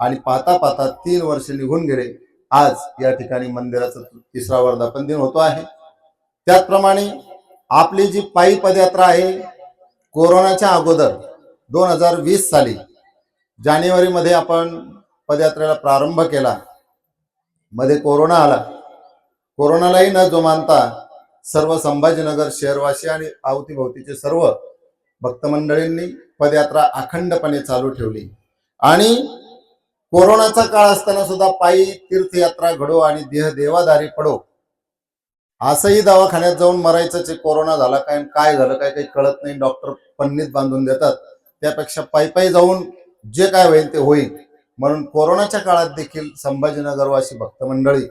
आणि पाहता पाहता तीन वर्ष निघून गेले. आज या ठिकाणी मंदिराचा तिसरा वर्धापन दिन होतो आहे. त्याचप्रमाणे आपली जी पायी पदयात्रा आहे कोरोनाच्या अगोदर दोन हजार वीस साली जानेवारीमध्ये आपण पदयात्रेला प्रारंभ केला. मध्ये कोरोना आला. कोरोनालाही न जोमानता सर्व संभाजीनगर शहरवासी आणि अवतीभोवतीचे सर्व भक्तमंडळींनी पदयात्रा अखंडपणे चालू ठेवली. आणि कोरोनाचा काळ असताना सुद्धा पायी तीर्थयात्रा घडो आणि देह देवादारी पडो. असंही दवाखान्यात जाऊन मरायचं कोरोना झाला काय काय झालं काय काही कळत नाही. डॉक्टर पन्नीत बांधून देतात. त्यापेक्षा पायी पायी जाऊन जे काय होईल ते होईल. म्हणून कोरोनाच्या काळात देखील संभाजीनगरवासी भक्त मंडळी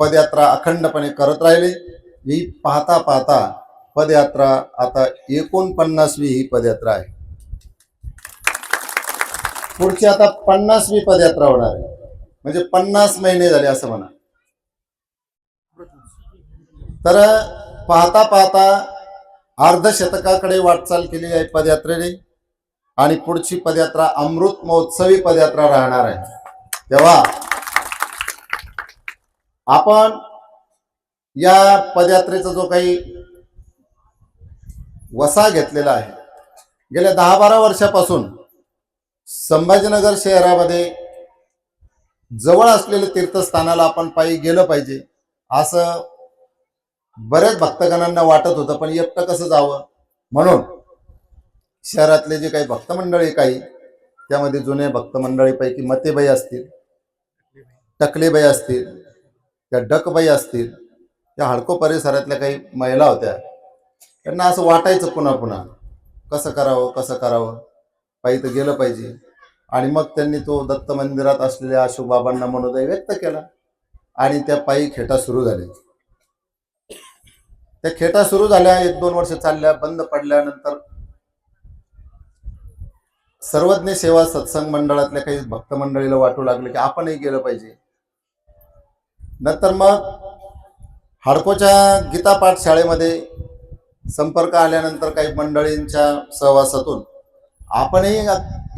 पदयात्रा अखंडपणे करत राहिले. ही पाहता पाहता पदयात्रा आता एकोणपन्नासवी ही पदयात्रा आहे. पुढची आता पन्नासवी पदयात्रा होणार आहे. म्हणजे पन्नास महिने झाले असं म्हणा. तर पाहता पाहता अर्धशतकाकडे वाटचाल केली आहे पदयात्रेने. आणि पुढची पदयात्रा अमृत महोत्सवी पदयात्रा राहणार आहे. तेव्हा आपण या पदयात्रेचा जो काही वसा घेतलेला आहे गेल्या दहा बारा वर्षापासून संभाजीनगर शहरामध्ये जवळ असलेल्या तीर्थस्थानाला आपण पायी गेलं पाहिजे. असं बऱ्याच भक्तगणांना वाटत होतं पण एकटं कसं जावं? म्हणून शहरातले जे काही भक्तमंडळी काही त्यामध्ये जुने भक्तमंडळीपैकी मतेबाई असतील टकलेबाई असतील त्या डकबाई असतील त्या हडको परिसरातल्या काही महिला होत्या त्यांना असं वाटायचं पुन्हा पुन्हा कसं करावं कसं करावं? पायी तर गेलं पाहिजे. आणि मग त्यांनी तो दत्त मंदिरात असलेल्या अशोक बाबांना मनोदय व्यक्त केला. आणि त्या पायी खेटा सुरू झाल्या त्या खेटा सुरू झाल्या एक दोन वर्ष चालल्या बंद पडल्यानंतर सर्वज्ञ सेवा सत्संग मंडळातल्या काही भक्त मंडळीला वाटू लागले की आपणही गेलं पाहिजे. नंतर मग हडकोच्या गीता पाठशाळेमध्ये संपर्क आल्यानंतर काही मंडळींच्या सहवासातून आपणही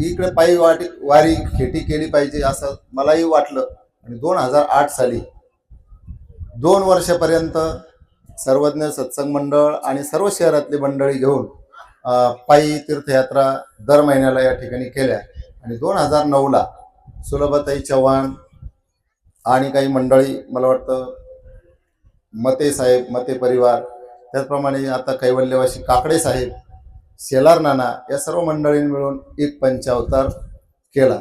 इकडे पायी वाटी वारी खेटी केली पाहिजे असं मलाही वाटलं. आणि दोन हजार आठ साली दोन वर्षापर्यंत सर्वज्ञ सत्संग मंडळ आणि सर्व शहरातली मंडळी घेऊन पायी तीर्थयात्रा दर महिन्याला या ठिकाणी केल्या. आणि दोन हजार नऊला सुलभताई चव्हाण आणि काही मंडळी मला वाटतं मते साहेब मते परिवार त्याचप्रमाणे आता कैवल्यवासी काकडे साहेब शेलार नाना या सर्व मंडळींनी मिळून एक पंचावतार केला.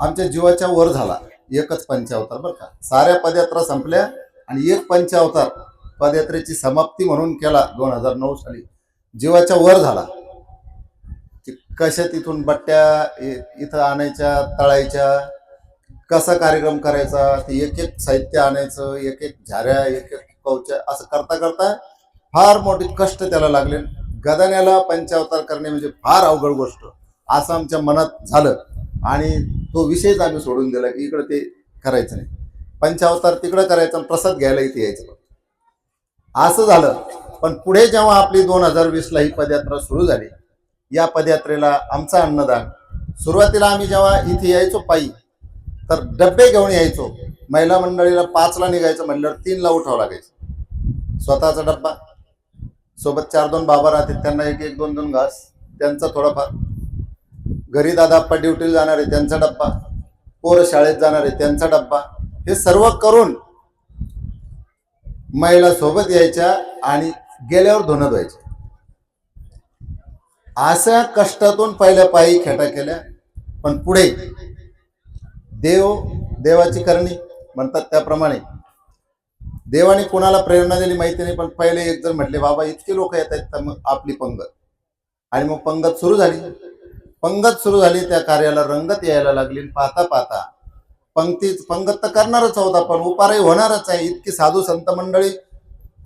आमच्या जीवाच्या वर झाला. एकच पंचावतार बरं का. साऱ्या पदयात्रा संपल्या आणि एक पंचावतार पदयात्रेची समाप्ती म्हणून केला दोन हजार नऊ साली. जीवाच्या वर झाला. की कशा तिथून बट्ट्या इथं आणायच्या तळायच्या कसा कार्यक्रम करायचा ते एक एक साहित्य आणायचं एक एक झाऱ्या एक एक कवच्या असं करता करता फार मोठे कष्ट त्याला लागले. गदान्याला पंचावतार करणे म्हणजे फार अवघड गोष्ट. असं आमच्या मनात झालं. आणि तो विषयच आम्ही सोडून दिला की इकडं ते करायचं नाही. पंचावतार तिकडं करायचं आणि प्रसाद घ्यायला इथे यायचं असं झालं. पण पुढे जेव्हा आपली दोन हजार वीसला ही पदयात्रा सुरू झाली या पदयात्रेला आमचा अन्नदान. सुरुवातीला आम्ही जेव्हा इथे यायचो पायी तर डब्बे घेऊन यायचो. महिला मंडळीला पाचला निघायचं म्हणल्यावर तीनला उठावं लागायचं. स्वतःचा डब्बा सोबत चार दोन बाबा राहतील त्यांना एक एक दोन दोन घास त्यांचा थोडाफार. घरी दादा आप्पा ड्युटीला जाणार आहे त्यांचा डब्बा. पोरं शाळेत जाणार आहे त्यांचा डब्बा. हे सर्व करून महिला सोबत यायच्या आणि गेल्यावर धुणं धुवायचे. अशा कष्टातून पहिल्या पायी खेटा केल्या पण पुढे देव देवाची करणी म्हणतात त्याप्रमाणे. देवाने कोणाला प्रेरणा दिली माहिती नाही पण पहिले एक जण म्हटले बाबा इतके लोक येत आहेत तर मग आपली पंगत. आणि मग पंगत सुरू झाली. पंगत सुरू झाली त्या कार्याला रंगत यायला लागली पाहता पाहता पंक्ती पंगत तर करणारच आहोत आपण उपारही होणारच आहे. इतकी साधू संत मंडळी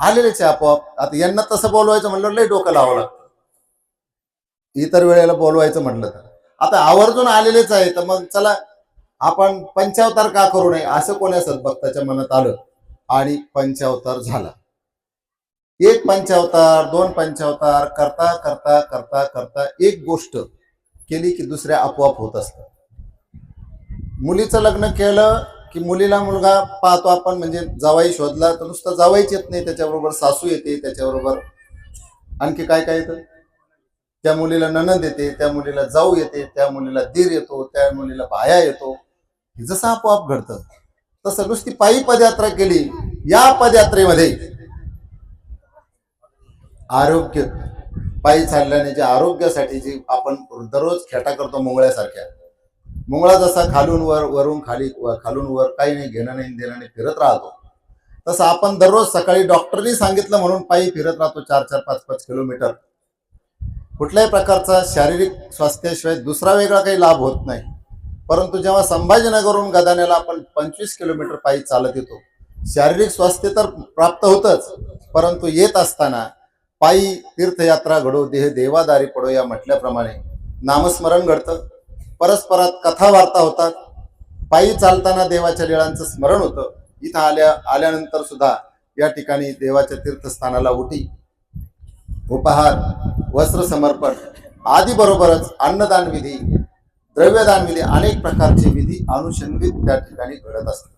आलेलेच आहे आपोआप. आता यांना तसं बोलवायचं म्हणलं लय डोकं लावावं लागतं. इतर वेळेला बोलवायचं म्हटलं तर. आता आवर्जून आलेलेच आहे तर मग चला आपण पंचावतार का करू नये? असं कोण्या सद्भक्ताच्या मनात आलं? आणि पंचावतार झाला. एक पंचावतार दोन पंचावतार करता करता करता करता एक गोष्ट केली की दुसऱ्या आपोआप होत असतात. मुलीचं लग्न केलं की मुलीला मुलगा पाहतो आपण म्हणजे जावाई शोधला तर नुसतं जावाईच येत नाही त्याच्याबरोबर सासू येते त्याच्याबरोबर आणखी काय काय येतं? त्या मुलीला ननद येते त्या मुलीला जाऊ येते त्या मुलीला दीर येतो त्या मुलीला बाया येतो. हे जसं आपोआप घडतं. तसं नुसती पायी पदयात्रा केली या पदयात्रेमध्ये आरोग्य पायी चालल्याने जे आरोग्यासाठी जी आपण दररोज खेटा करतो मुंगळ्यासारख्या मुंगळा जसा खालून वर वरून खाली खालून वर काही नाही घेणं नाही देणं नाही फिरत राहतो. तसं आपण दररोज सकाळी डॉक्टरनी सांगितलं म्हणून पायी फिरत राहतो चार चार पाच पाच किलोमीटर. कुठल्याही प्रकारचा शारीरिक स्वास्थ्याशिवाय दुसरा वेगळा काही लाभ होत नाही. परंतु जेव्हा संभाजीनगरहून गदाण्याला आपण पंचवीस किलोमीटर पायी चालत येतो शारीरिक स्वास्थ्य तर प्राप्त होतच परंतु येत असताना पायी तीर्थयात्रा घडो देह देवादारी पडो या म्हटल्याप्रमाणे नामस्मरण घडतं. परस्परात कथा वार्ता होतात. पायी चालताना देवाच्या लीळांचं स्मरण होतं. इथं आल्या आल्यानंतर सुद्धा या ठिकाणी देवाच्या तीर्थस्थानाला उठी. उपहार वस्त्र समर्पण आदी बरोबरच अन्नदान विधी द्रव्यदान विधी अनेक प्रकारचे विधी अनुषंगिक त्या ठिकाणी घडत असतात.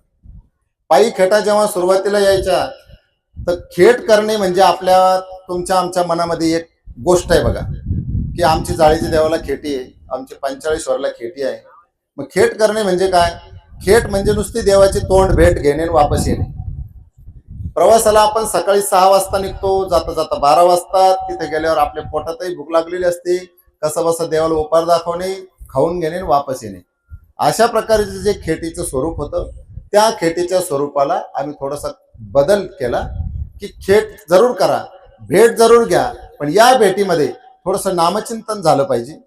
पायी खेटा जेव्हा सुरुवातीला यायच्या तर खेट करणे म्हणजे आपल्या तुमच्या आमच्या मनामध्ये एक गोष्ट आहे बघा की आमची जाळीची देवाला खेटी आहे आमची पंचाळीश्वरला खेटी आहे. मग खेट करणे म्हणजे काय? खेट म्हणजे नुसती देवाची तोंड भेट घेणे वापस येणे. प्रवासाला आपण सकाळी सहा वाजता निघतो जाता जाता बारा वाजता तिथे गेल्यावर आपल्या पोटातही भूक लागलेली असते कसं बसं देवाला उपार दाखवणे खाऊन घेणे वापस येणे. अशा प्रकारचे जे खेटीचं स्वरूप होतं त्या खेटीच्या स्वरूपाला आम्ही थोडासा बदल केला की खेट जरूर करा भेट जरूर घ्या पण या भेटीमध्ये थोडंसं नामचिंतन झालं पाहिजे.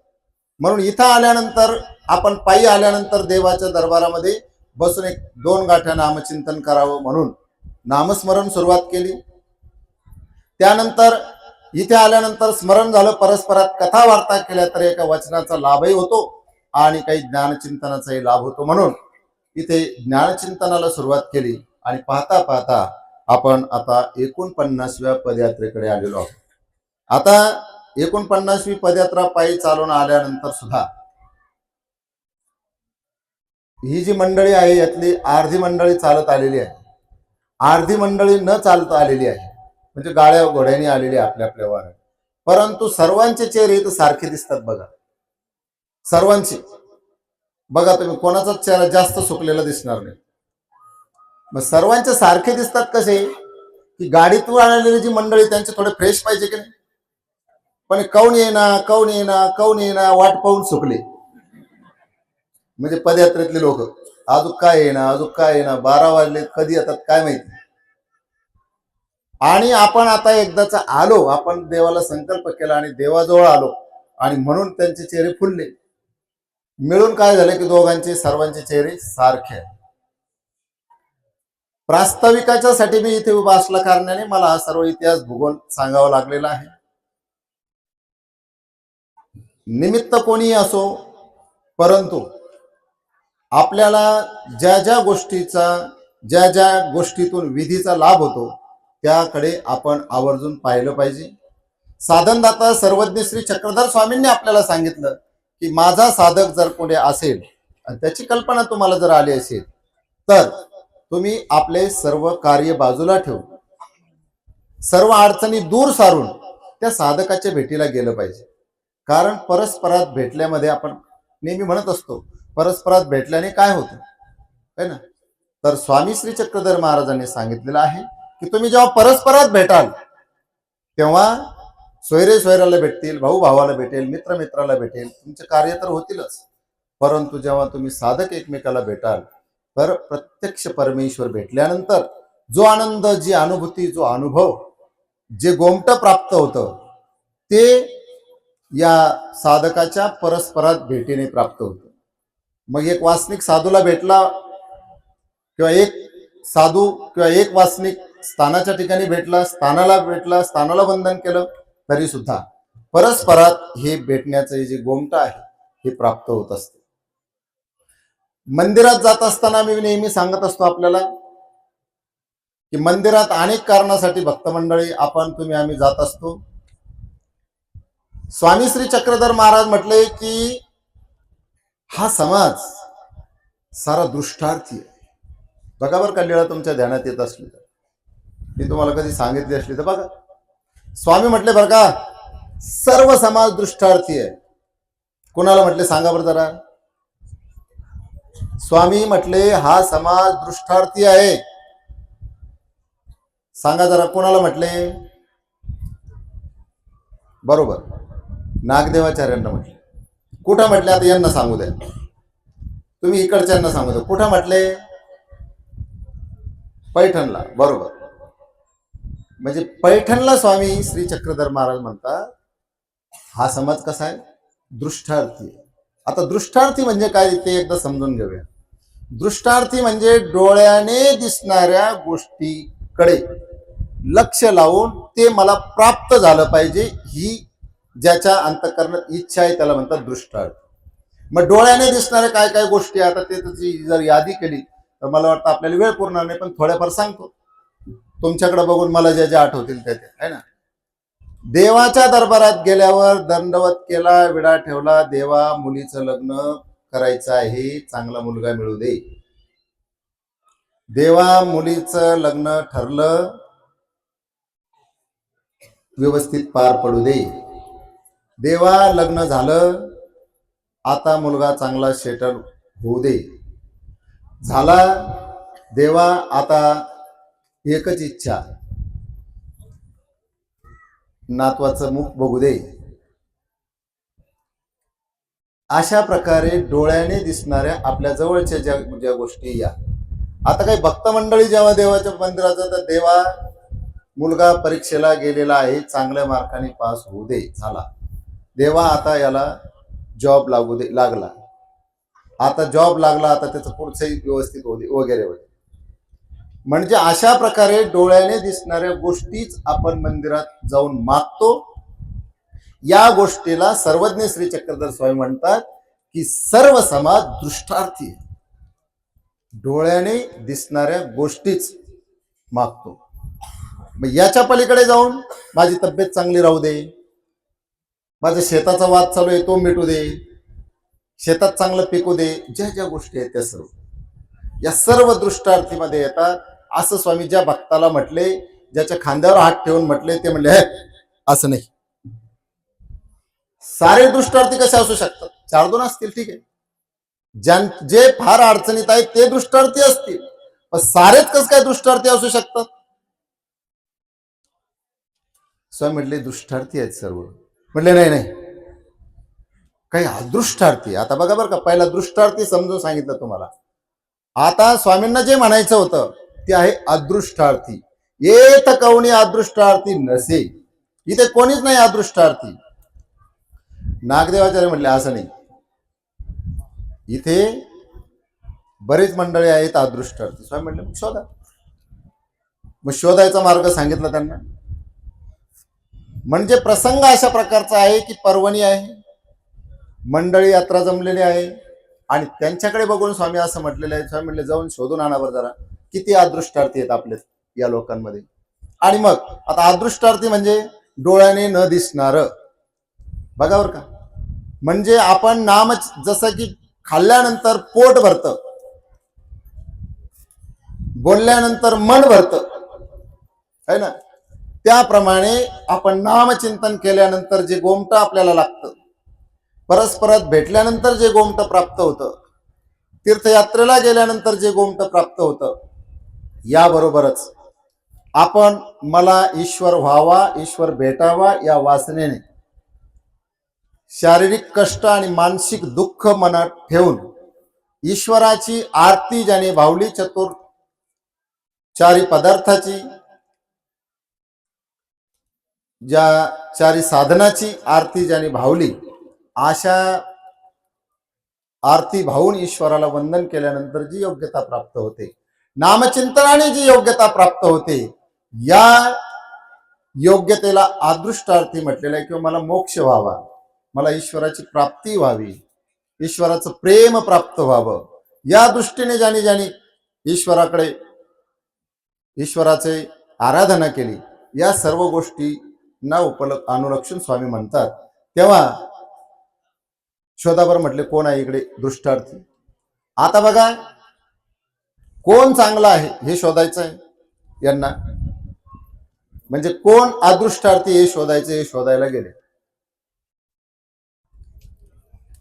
म्हणून इथं आल्यानंतर आपण पायी आल्यानंतर देवाच्या दरबारामध्ये बसून एक दोन गाठ्या नामचिंतन करावं म्हणून नामस्मरण सुरुवात केली. त्यानंतर इथे आल्यानंतर स्मरण झालं परस्परात कथा वार्ता केल्या तर एका वचनाचा लाभही होतो आणि काही ज्ञानचिंतनाचाही लाभ होतो म्हणून इथे ज्ञानचिंतनाला सुरुवात केली आणि पाहता पाहता आपण आता एकोणपन्नासव्या पदयात्रेकडे आलेलो आहोत. आता एकोणपन्नासवी पदयात्रा पायी चालून आल्यानंतर सुद्धा ही जी मंडळी आहे यातली अर्धी मंडळी चालत आलेली आहे. अर्धी मंडळी न चालता आलेली आहे. म्हणजे गाड्या घोड्याने आलेली आपल्या आपल्या वाहनात परंतु सर्वांचे चेहरे तर सारखे दिसतात बघा. सर्वांचे. बघा तुम्ही कोणाचाच चेहरा जास्त सुकलेला दिसणार नाही. मग सर्वांचे सारखे दिसतात कसे? की गाडीतून आलेली जी मंडळी त्यांचे थोडे फ्रेश पाहिजे की नाही? पण कौन येना कौन येना कौन येना वाट पाहून सुकले. म्हणजे पदयात्रेतले लोक अजून काय येणार अजून काय येणार बारा वाजले कधी येतात काय माहिती? आणि आपण आता एकदाचा आलो आपण देवाला संकल्प केला आणि देवाजवळ आलो आणि म्हणून त्यांचे चेहरे फुलले. मिळून काय झालं की दोघांचे सर्वांचे चेहरे सारखे आहेत. प्रास्ताविकाच्या साठी मी इथे उभा असल्या कारणाने मला हा सर्व इतिहास भूगोल सांगावा लागलेला आहे. निमित्त कोणी असो परंतु आपल्याला ज्या ज्या गोष्टीचा ज्या ज्या गोष्टीतून विधीचा लाभ होतो त्याकडे आपण आवर्जून पाहिलं पाहिजे. साधनदाता सर्वज्ञ श्री चक्रधर स्वामींनी आपल्याला सांगितलं की माझा साधक जर कोणी असेल आणि त्याची कल्पना तुम्हाला जर आली असेल तर तुम्ही आपले सर्व कार्य बाजूला ठेवून सर्व अडचणी दूर सारून त्या साधकाच्या भेटीला गेलं पाहिजे. कारण परस्परात भेटल्यामध्ये आपण नेहमी म्हणत असतो परस्परात भेटल्याने काय होतं? है ना? तर स्वामी श्री चक्रधर महाराजांनी सांगितलेलं आहे की तुम्ही जेव्हा परस्परात भेटाल तेव्हा सोयरे सोयऱ्याला भेटतील भाऊ भावाला भेटेल मित्र मित्राला भेटेल तुमचे कार्य तर होतीलच. परंतु जेव्हा तुम्ही साधक एकमेकाला भेटाल तर प्रत्यक्ष परमेश्वर भेटल्यानंतर जो आनंद जी अनुभूती जो अनुभव जे गोमट प्राप्त होतं ते या साधकाच्या परस्परात भेटीने प्राप्त होतं. मग एक वासनिक साधूला भेटला किंवा एक साधू किंवा एक वासनिक स्थानाच्या ठिकाणी भेटला स्थानाला भेटला स्थानाला बंधन केलं तरी सुद्धा परस्परात हे भेटण्याचं जे गोमटा आहे हे प्राप्त होत असते. मंदिरात जात असताना मी नेहमी सांगत असतो आपल्याला की मंदिरात अनेक कारणासाठी भक्त मंडळी आपण तुम्ही आम्ही जात असतो. स्वामी श्री चक्रधर महाराज म्हटले की हा समाज सारा दृष्टार्थी आहे. बघा बरं का तुमच्या ध्यानात येत असली तर. मी तुम्हाला कधी सांगितली असली तर बघा. स्वामी म्हटले बरं का सर्व समाज दृष्टार्थी आहे. कोणाला म्हटले सांगा बरं जरा. स्वामी म्हटले हा समाज दृष्टार्थी आहे. सांगा जरा कोणाला म्हटले? बरोबर. नागदेवाचार्यांना म्हटले. कुठं म्हटले? आता यांना सांगू द्या. तुम्ही इकडच्यांना सांगू द्या. कुठं म्हटले? पैठणला. बरोबर. म्हणजे पैठणला स्वामी श्री चक्रधर महाराज म्हणतात हा समाज कसा आहे? दृष्टार्थी आहे. आता दृष्टार्थी म्हणजे काय ते एकदा समजून घेऊया. दृष्टार्थी म्हणजे डोळ्याने दिसणाऱ्या गोष्टीकडे लक्ष लावून ते मला प्राप्त झालं पाहिजे ही ज्याच्या अंतकरणात इच्छा आहे त्याला म्हणतात दृष्टार्थ. मग डोळ्याने दिसणाऱ्या काय काय गोष्टी आता ते त्याची जर यादी केली तर मला वाटतं आपल्याला वेळ पुरणार नाही पण थोड्याफार सांगतो. तुमच्याकडे बघून मला ज्या ज्या आठवतील त्या त्या आहे ना? देवाच्या दरबारात गेल्यावर दंडवत केला विडा ठेवला देवा मुलीचं लग्न करायचं आहे चांगला मुलगा मिळू दे. देवा मुलीचं लग्न ठरलं व्यवस्थित पार पडू दे. देवा लग्न झालं आता मुलगा चांगला सेटल होऊ दे. झाला देवा आता एकच इच्छा. नातवाचं मुख बघू दे. अशा प्रकारे डोळ्याने दिसणाऱ्या आपल्या जवळच्या ज्या ज्या गोष्टी या. आता काही भक्त मंडळी जेव्हा देवाच्या मंदिरात तर देवा मुलगा परीक्षेला गेलेला आहे चांगल्या मार्काने पास होऊ दे झाला. देवा आता याला जॉब लागू दे लागला. आता जॉब लागला आता त्याचं पुढचंही व्यवस्थित होऊ दे वगैरे वगैरे. म्हणजे अशा प्रकारे डोळ्याने दिसणाऱ्या गोष्टीच आपण मंदिरात जाऊन मागतो. या गोष्टीला सर्वज्ञ श्री चक्रधर स्वामी म्हणतात की सर्व समाज दृष्टार्थी डोळ्याने दिसणाऱ्या गोष्टीच मागतो. मग याच्या पलीकडे जाऊन माझी तब्येत चांगली राहू दे. माझ्या शेताचा वाद चालू आहे तो मिटू दे. शेतात चांगलं पिकू दे. ज्या ज्या गोष्टी आहेत त्या सर्व. या सर्व दृष्टार्थीमध्ये येतात. असं स्वामी ज्या भक्ताला म्हटले ज्याच्या खांद्यावर हात ठेवून म्हटले ते म्हणले असं नाही. सारे दृष्टार्थी कसे असू शकतात? चार दोन असतील ठीक आहे. ज्यां जे फार अडचणीत आहेत ते दृष्टार्थी असतील. पण सारेच कस काय दृष्टार्थी असू शकतात? स्वामी म्हटले दृष्टार्थी आहेत सर्व. म्हटले नाही नाही. काही अदृष्टार्थी आता बघा बरं का पहिला दृष्टार्थी समजून सांगितलं तुम्हाला. आता स्वामींना जे म्हणायचं होतं ते आहे अदृष्टार्थी. येत कवणी अदृष्टार्थी नसे. इथे कोणीच नाही अदृष्टार्थी. नागदेवाचार्य म्हटले असं नाही. इथे बरेच मंडळी आहेत अदृष्टार्थी. स्वामी म्हटले मग शोधा. मग शोधायचा मार्ग सांगितला त्यांना. म्हणजे प्रसंग अशा प्रकारचा आहे की पर्वणी आहे मंडळी यात्रा जमलेली आहे आणि त्यांच्याकडे बघून स्वामी असं म्हटलेलं आहे. स्वामी म्हटले जाऊन शोधून आणा बरं जरा. किती अदृष्टार्थी आहेत आपले या लोकांमध्ये? आणि मग आता अदृष्टार्थी म्हणजे डोळ्याने न दिसणार. बघा बरं का. म्हणजे आपण नाम जसं की खाल्ल्यानंतर पोट भरत. बोलल्यानंतर मन भरतं. है ना? त्याप्रमाणे आपण नामचिंतन केल्यानंतर जे गोमट आपल्याला लागतं परस्परात भेटल्यानंतर जे गोमट प्राप्त होतं तीर्थयात्रेला गेल्यानंतर जे गोमट प्राप्त होतं याबरोबरच आपण मला ईश्वर व्हावा ईश्वर भेटावा या वासनेने शारीरिक कष्ट आणि मानसिक दुःख मनात ठेवून ईश्वराची आरती ज्याने भावली चतुर चारी पदार्थाची ज्या चारी साधनाची आरती ज्याने भावली अशा आरती भावून ईश्वराला वंदन केल्यानंतर जी योग्यता प्राप्त होते. नामचिंतनाने जी योग्यता प्राप्त होते या योग्यतेला आदृष्टार्थी म्हटलेलं आहे किंवा मला मोक्ष व्हावा मला ईश्वराची प्राप्ती व्हावी ईश्वराचं प्रेम प्राप्त व्हावं या दृष्टीने ज्याने ज्याने ईश्वराकडे ईश्वराचे आराधना केली या सर्व गोष्टींना उपलब्ध अनुरक्षण स्वामी म्हणतात. तेव्हा शोधाबर म्हटले कोण आहे इकडे दृष्टार्थी? आता बघा कोण चांगला आहे हे शोधायचं आहे यांना. म्हणजे कोण अदृष्टार्थी हे शोधायचे हे शोधायला गेले.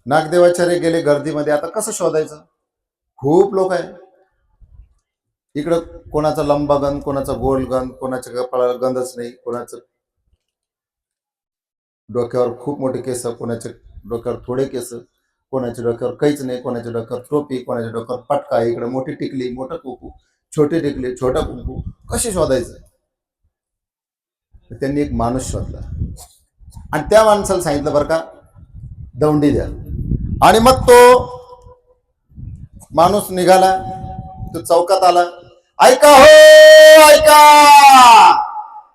नागदेवाचार्य गेले गर्दीमध्ये. आता कसं शोधायचं? खूप लोक आहे. इकडं कोणाचा लंबा गंध कोणाचा गोल गंध कोणाच्या कपाळाला गंधच नाही कोणाचं डोक्यावर खूप मोठे केस कोणाच्या डोक्यावर थोडे केस. कोणाच्या डोक्यावर काहीच नाही कोणाच्या डोक्यावर टोपी कोणाच्या डोक्यावर पटका इकडे मोठी टिकली मोठं कुंकू छोटी टिकली छोटा कुंकू कसे शोधायचं? त्यांनी एक माणूस शोधला. आणि त्या माणसाला सांगितलं बरं का दौंडी द्या. आणि मग तो माणूस निघाला तो चौकात आला. ऐका हो ऐका!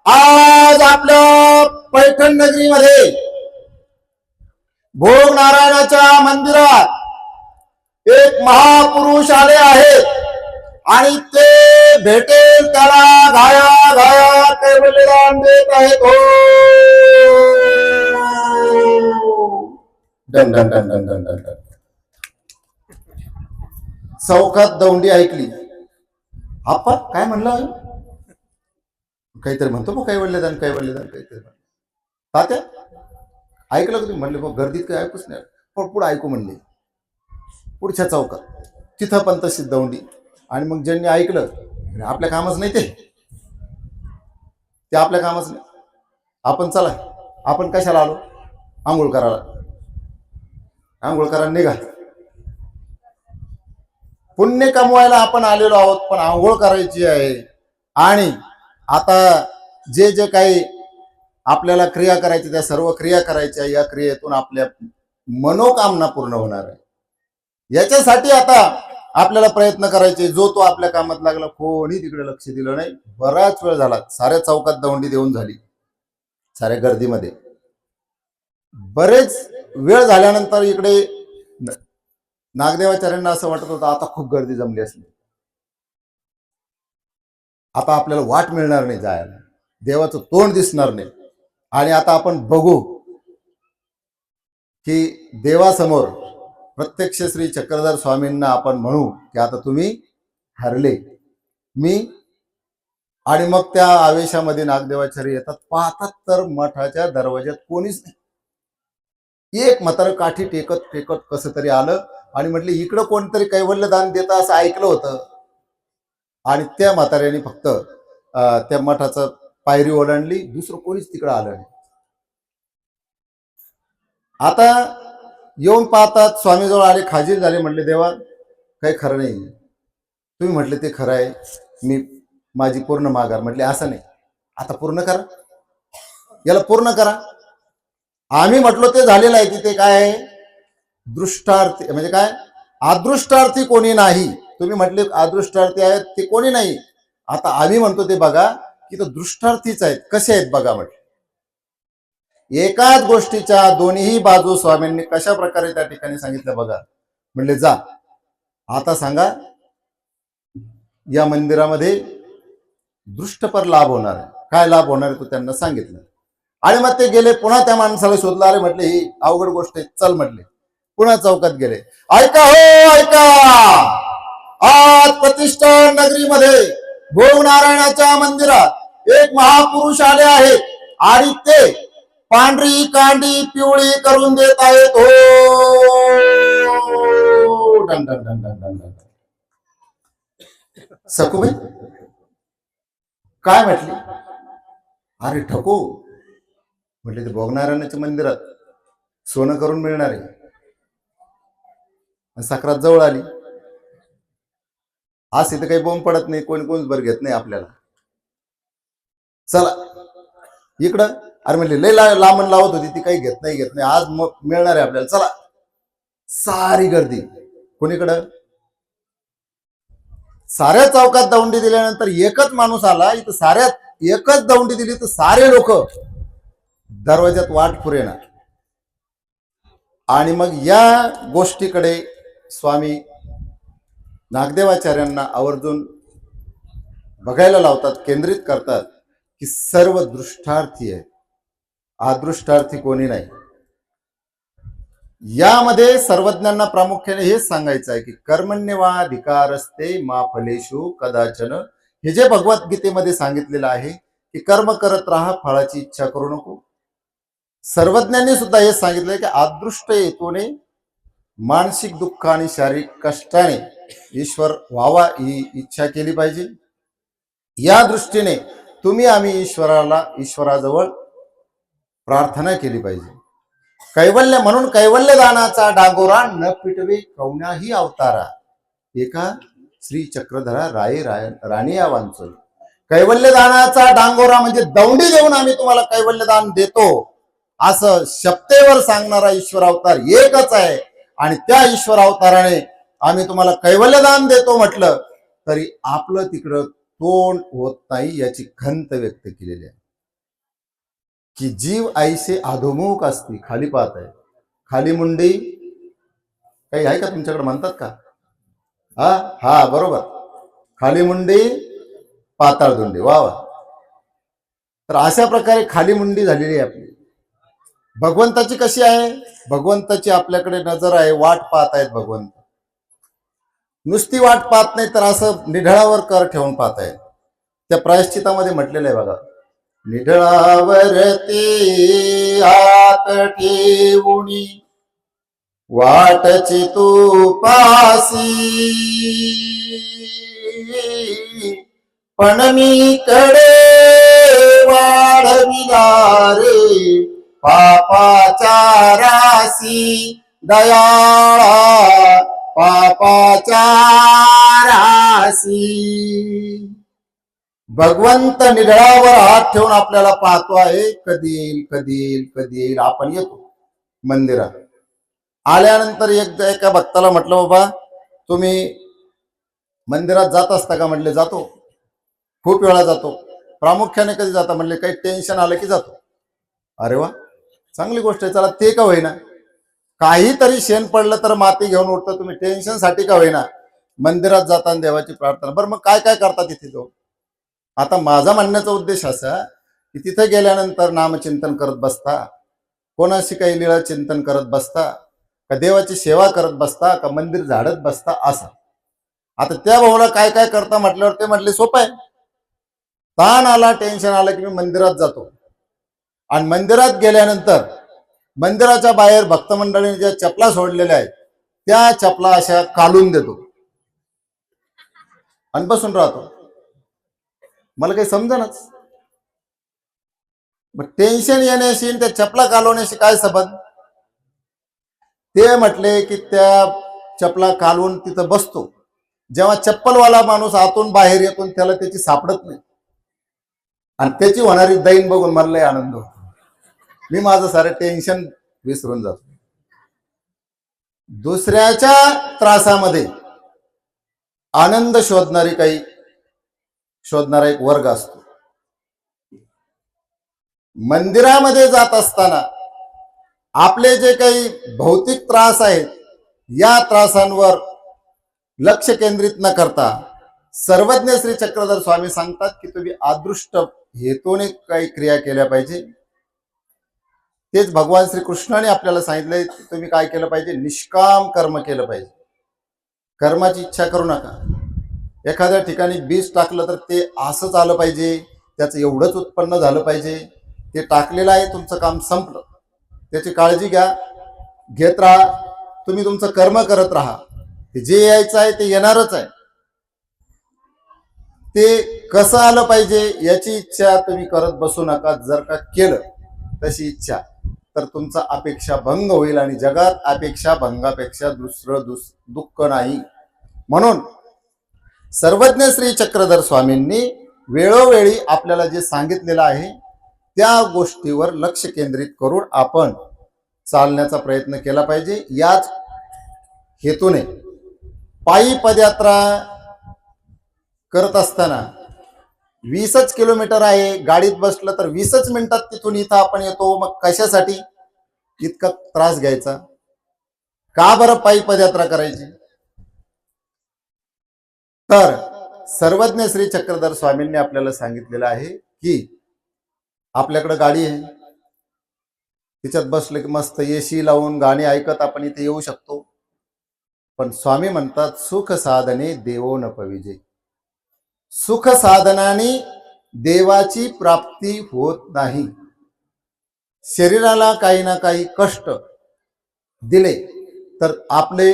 आज आपल्या पैठण नगरीमध्ये भोग नारायणाच्या मंदिरात एक महापुरुष आले आहेत आणि ते भेटेल त्याला घाया घाया ते बलिदान देत आहेत हो डन डन डन डन डन डन. चौकात दौंडी ऐकली. आप्पा काय म्हणलं काहीतरी म्हणतो मग काही वडले दान काही वडले दान काहीतरी तात्या? ऐकलं का तुम्ही? म्हणले मग गर्दीत काही ऐकूच नाही पण पुढे ऐकू म्हणले. पुढच्या चौकात. तिथं पण तशी दौंडी. आणि मग ज्यांनी ऐकलं आपल्या कामच नाही ते. ते आपल्या कामच नाही. आपण चला आपण कशाला आलो? आंघोळ करायला आंघोळ करा निघा. पुण्य कमवायला आपण आलेलो आहोत पण आंघोळ करायची आहे. आणि आता जे जे काही आपल्याला क्रिया करायच्या त्या सर्व क्रिया करायच्या या क्रियेतून आपल्या मनोकामना पूर्ण होणार आहे. याच्यासाठी आता आपल्याला प्रयत्न करायचे जो तो आपल्या कामात लागला कोणी तिकडे लक्ष दिलं नाही. बराच वेळ झाला साऱ्या चौकात दौंडी देऊन झाली साऱ्या गर्दीमध्ये. बरेच वेळ झाल्यानंतर इकडे नागदेवाचार्यांना असं वाटत होतं आता खूप गर्दी जमली असली. आता आपल्याला वाट मिळणार नाही जायला. देवाचं तोंड दिसणार नाही. आणि आता आपण बघू की देवासमोर प्रत्यक्ष श्री चक्रधर स्वामींना आपण म्हणू की आता तुम्ही हरले. मी आणि मग त्या आवेशामध्ये नागदेवाचार्य येतात. पाहतात तर मठाच्या दरवाज्यात कोणीच नाही. एक म्हातारं काठी टेकत टेकत कसं तरी आलं आणि म्हटलं इकडं कोणतरी कैवल्य दान देतं असं ऐकलं होतं. आणि त्या म्हाताऱ्याने फक्त त्या मठाचं पायरी ओलांडली दुसरं कोणीच तिकडं आलं नाही. आता येऊन पाहतात स्वामीजवळ आले खाजीर झाले म्हटले देवा काही खरं नाही. तुम्ही म्हटले ते खरं आहे. मी माझी पूर्ण माघार. म्हटले असं नाही. आता पूर्ण करा. याला पूर्ण करा. आम्ही म्हटलो ते झालेलं आहे की ते काय आहे? दृष्टार्थी म्हणजे काय? अदृष्टार्थी कोणी नाही. तुम्ही म्हटले अदृष्टार्थी आहेत ते कोणी नाही. आता आम्ही म्हणतो ते बघा की तो दृष्टार्थीच आहेत. कसे आहेत बघा म्हटले. एकाच गोष्टीच्या दोन्ही बाजू स्वामींनी कशा प्रकारे त्या ठिकाणी सांगितलं बघा. म्हणले जा. आता सांगा या मंदिरामध्ये दृष्टपर लाभ होणार आहे. काय लाभ होणार आहे? तो त्यांना सांगितलं. आणि मग ते गेले पुन्हा त्या माणसाला शोधलं अरे म्हटले ही अवघड गोष्ट आहे. चल म्हटले. पुन्हा चौकात गेले. ऐका हो ऐका. आज प्रतिष्ठा नगरीमध्ये भोगनारायणाच्या मंदिरात एक महापुरुष आले आहेत. आणि ते पांढरी कांडी पिवळी करून देत आहेत. हो. डन डन डन डन डन डन. सकुबाई काय म्हटली? अरे ठको. म्हटले ते भोगनारायणाच्या मंदिरात सोनं करून मिळणार आहे. आणि साखरात जवळ आली. आज इथं काही बोंब पडत नाही कोणी कोण भर घेत नाही आपल्याला. चला. इकडं अरे म्हणजे लय ला- लांबण लावत होती ती काही घेत नाही घेत नाही. आज मग मिळणार आहे आपल्याला. चला. सारी गर्दी. कोणीकडं? साऱ्या चौकात दौंडी दिल्यानंतर एकच माणूस आला इथं साऱ्या एकच दौंडी दिली तर सारे लोक दरवाज्यात वाट पुरेणार आणि मग या गोष्टीकडे स्वामी नागदेवाचार्यांना आवर्जून बघायला लावतात केंद्रित करतात की सर्व दृष्टार्थी आहे अदृष्टार्थी कोणी नाही. यामध्ये सर्वज्ञांना प्रामुख्याने हेच सांगायचं आहे की कर्मण्यवाधिकार असते मा फलेशु कदाचन. हे जे भगवद्गीतेमध्ये सांगितलेलं आहे की कर्म करत राहा फळाची इच्छा करू नको. सर्वज्ञांनी सुद्धा हे सांगितलंय की अदृष्ट हेतूने मानसिक दुःख आणि शारीरिक कष्टाने ईश्वर व्हावा ही इच्छा केली पाहिजे. या दृष्टीने तुम्ही आम्ही ईश्वराला ईश्वराजवळ प्रार्थना केली पाहिजे. कैवल्य म्हणून कैवल्यदानाचा डागोरा न पिटवे कवण्याही अवतारा. एका श्री चक्रधरा राय राय राणी या वांचल. कैवल्यदानाचा डांगोरा म्हणजे दौंडी देऊन आम्ही तुम्हाला कैवल्यदान देतो. असं शब्देवर सांगणारा ईश्वर अवतार एकच आहे. आणि त्या ईश्वर अवताराने आम्ही तुम्हाला कैवल्य दान देतो म्हटलं तरी आपलं तिकडं तोंड होत नाही याची खंत व्यक्त केलेली आहे. की जीव आईसे अधोमुख असती खाली पाहत आहे. खाली मुंडी काही आहे का तुमच्याकडे म्हणतात का? हा हा बरोबर. खाली मुंडी पाताळ धुंडी वा वा. तर अशा प्रकारे खाली मुंडी झालेली आहे आपली. भगवंताची कशी आहे? भगवंताची आपल्याकडे नजर आहे वाट पाहत आहेत भगवंत. नुसती वाट पाहत नाही तर असं निढळावर कर ठेवून पाहत आहे त्या प्रायश्चितामध्ये म्हटलेलं आहे बघा निढळावरती हात ठेवूनी वाटची तू पासी. पण मी कडे वाढविला रे पापाच्या राशी दयाळा पापाचारासी. भगवंत निढळावर हात ठेवून आपल्याला पाहतो आहे कधी येईल कधी येईल कधी येईल आपण येतो मंदिरात. आल्यानंतर एकदा एका भक्ताला म्हटलं बाबा तुम्ही मंदिरात जात असता का? म्हटले जातो. खूप वेळा जातो. प्रामुख्याने कधी जाता? म्हणले काही टेन्शन आलं की जातो. अरे वा चांगली गोष्ट आहे. चला ते का होईना? काहीतरी शेण पडलं तर माती घेऊन उठतो. तुम्ही टेन्शनसाठी का होईना. मंदिरात जाताना देवाची प्रार्थना. बरं मग काय काय करता तिथे तो? आता माझा म्हणण्याचा उद्देश असा की तिथे गेल्यानंतर नामचिंतन करत बसता. कोणाशी काही लिळा चिंतन करत बसता? का देवाची सेवा करत बसता? का मंदिर झाडत बसता? असा. आता त्या भाऊला काय काय करता म्हटल्यावर ते म्हटले सोपं आहे. ताण आला टेन्शन आलं की मी मंदिरात जातो. आणि मंदिरात गेल्यानंतर मंदिराच्या बाहेर भक्त मंडळीने ज्या चपला सोडलेल्या आहेत त्या चपला अशा काढून देतो. आणि बसून राहतो. मला काही समजेनाच मग टेन्शन येण्याशी त्या चपला कालवण्याशी काय संबंध? ते म्हटले की त्या चपला कालवून तिथं बसतो. जेव्हा चप्पलवाला माणूस आतून बाहेर येतो त्याला त्याची सापडत नाही. आणि त्याची होणारी दैन बघून मला आनंद होतो. मी माझं सारं टेन्शन विसरून जातो. दुसऱ्याच्या त्रासामध्ये आनंद शोधणारी काही शोधणारा एक वर्ग असतो. मंदिरामध्ये जात असताना आपले जे काही भौतिक त्रास आहेत या त्रासांवर लक्ष केंद्रित न करता सर्वज्ञ श्री चक्रधर स्वामी सांगतात की तुम्ही अदृष्ट हेतूने काही क्रिया केल्या पाहिजे. तेच भगवान श्री कृष्णाने आपल्याला सांगितलंय तुम्ही काय केलं पाहिजे? निष्काम कर्म केलं पाहिजे. कर्माची इच्छा करू नका. एखाद्या ठिकाणी बीज टाकलं तर ते असंच आलं पाहिजे त्याचं एवढंच उत्पन्न झालं पाहिजे. ते टाकलेलं आहे तुमचं काम संपलं. त्याची काळजी घ्या. घेत राहा. तुम्ही तुमचं कर्म करत राहा. ते जे यायचं आहे ते येणारच आहे. ते कसं आलं पाहिजे याची इच्छा तुम्ही करत बसू नका जर का केलं तशी इच्छा. तर तुमचा अपेक्षा भंग होईल आणि जगात अपेक्षा भंगापेक्षा दुसरं दुस दुःख नाही. म्हणून सर्वज्ञ श्री चक्रधर स्वामींनी वेळोवेळी आपल्याला जे सांगितलेलं आहे त्या गोष्टीवर लक्ष केंद्रित करून आपण चालण्याचा प्रयत्न केला पाहिजे. याच हेतूने पायी पदयात्रा करत असताना वीसच किलोमीटर आहे गाडीत बसलं तर वीसच मिनिटात तिथून इथं आपण येतो. मग कशासाठी? इतका त्रास घ्यायचा. का बरं पायी पदयात्रा करायची? तर सर्वज्ञ श्री चक्रधर स्वामींनी आपल्याला सांगितलेलं आहे की आपल्याकडे गाडी आहे. तिच्यात बसलं की मस्त एसी लावून गाणी ऐकत आपण इथे येऊ शकतो. पण स्वामी म्हणतात सुख साधने देवो न पविजे. सुख साधनाने देवाची प्राप्ती होत नाही. शरीराला काही ना काही कष्ट दिले तर आपले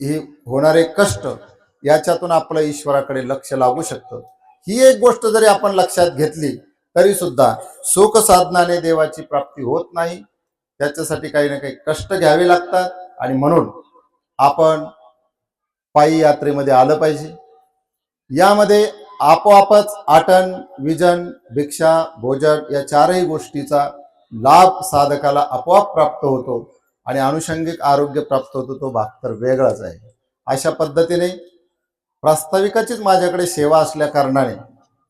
हे होणारे कष्ट याच्यातून आपलं ईश्वराकडे लक्ष लागू शकतं. ही एक गोष्ट जरी आपण लक्षात घेतली तरी सुद्धा सुख साधनाने देवाची प्राप्ती होत नाही. त्याच्यासाठी काही ना काही कष्ट घ्यावे लागतात आणि म्हणून आपण पायी यात्रेमध्ये आलं पाहिजे. यामध्ये आपोआपच आटन विजन भिक्षा भोजन या चारही गोष्टीचा लाभ साधकाला आपोआप प्राप्त होतो आणि अनुषंगिक आरोग्य प्राप्त होतो तो भाग तर वेगळाच आहे. अशा पद्धतीने प्रास्ताविकाचीच माझ्याकडे सेवा असल्या कारणाने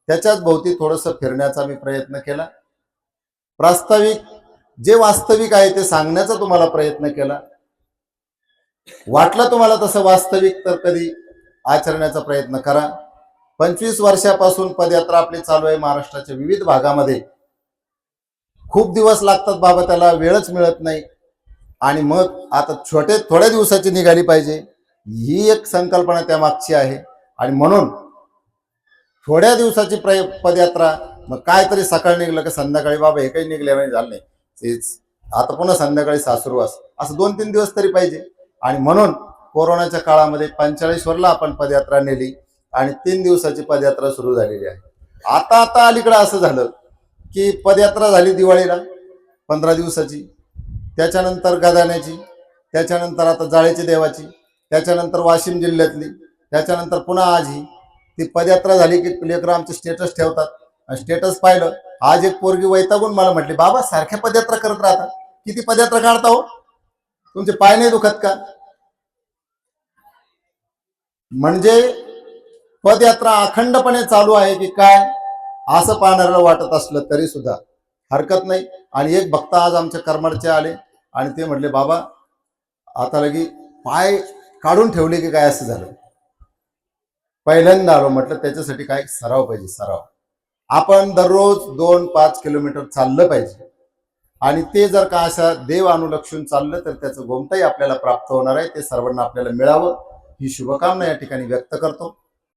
त्याच्याच भोवती थोडंसं फिरण्याचा मी प्रयत्न केला. प्रास्ताविक जे वास्तविक आहे ते सांगण्याचा तुम्हाला प्रयत्न केला. वाटलं तुम्हाला तसं वास्तविक तर कधी आचरण्याचा प्रयत्न करा. पंचवीस वर्षापासून पदयात्रा आपली चालू आहे महाराष्ट्राच्या विविध भागामध्ये. खूप दिवस लागतात बाबा त्याला वेळच मिळत नाही. आणि मग आता छोटे थोड्या दिवसाची निघाली पाहिजे. ही एक संकल्पना त्या मागची आहे. आणि म्हणून थोड्या दिवसाची प्रय पदयात्रा मग काय तरी सकाळी निघलं का संध्याकाळी बाबा हे काही निघले नाही झालं नाही. तेच आता पुन्हा संध्याकाळी सासुरवास असं. दोन तीन दिवस तरी पाहिजे. आणि म्हणून कोरोनाच्या काळामध्ये पंचाळीश्वरला आपण पदयात्रा नेली. आणि तीन दिवसाची पदयात्रा सुरू झालेली आहे. आता आता अलीकडं असं झालं की पदयात्रा झाली दिवाळीला पंधरा दिवसाची. त्याच्यानंतर गदाण्याची त्याच्यानंतर आता जाळेची देवाची त्याच्यानंतर वाशिम जिल्ह्यातली त्याच्यानंतर पुन्हा आज ही ती पदयात्रा झाली की लेकरं आमचे स्टेटस ठेवतात. स्टेटस पाहिलं आज एक पोरगी वैतागून मला म्हटली बाबा सारख्या पदयात्रा करत राहता. किती पदयात्रा काढता हो? तुमचे पाय नाही दुखत का? म्हणजे पदयात्रा अखंडपणे चालू आहे की काय? असं पाहणाऱ्याला वाटत असलं तरी सुद्धा हरकत नाही. आणि एक भक्त आज आमच्या करमाडचे आले आणि ते म्हटले बाबा आता लगी पाय काढून ठेवले की काय असं झालं? पहिल्यांदा आलो म्हटलं त्याच्यासाठी काय सराव पाहिजे सराव. आपण दररोज दोन पाच किलोमीटर चाललं पाहिजे. आणि ते जर का अशा देव अनुलक्षून चाललं तर त्याचं गोमताही आपल्याला प्राप्त होणार आहे. ते सर्वांना आपल्याला मिळावं. ही शुभकामना या ठिकाणी व्यक्त करतो.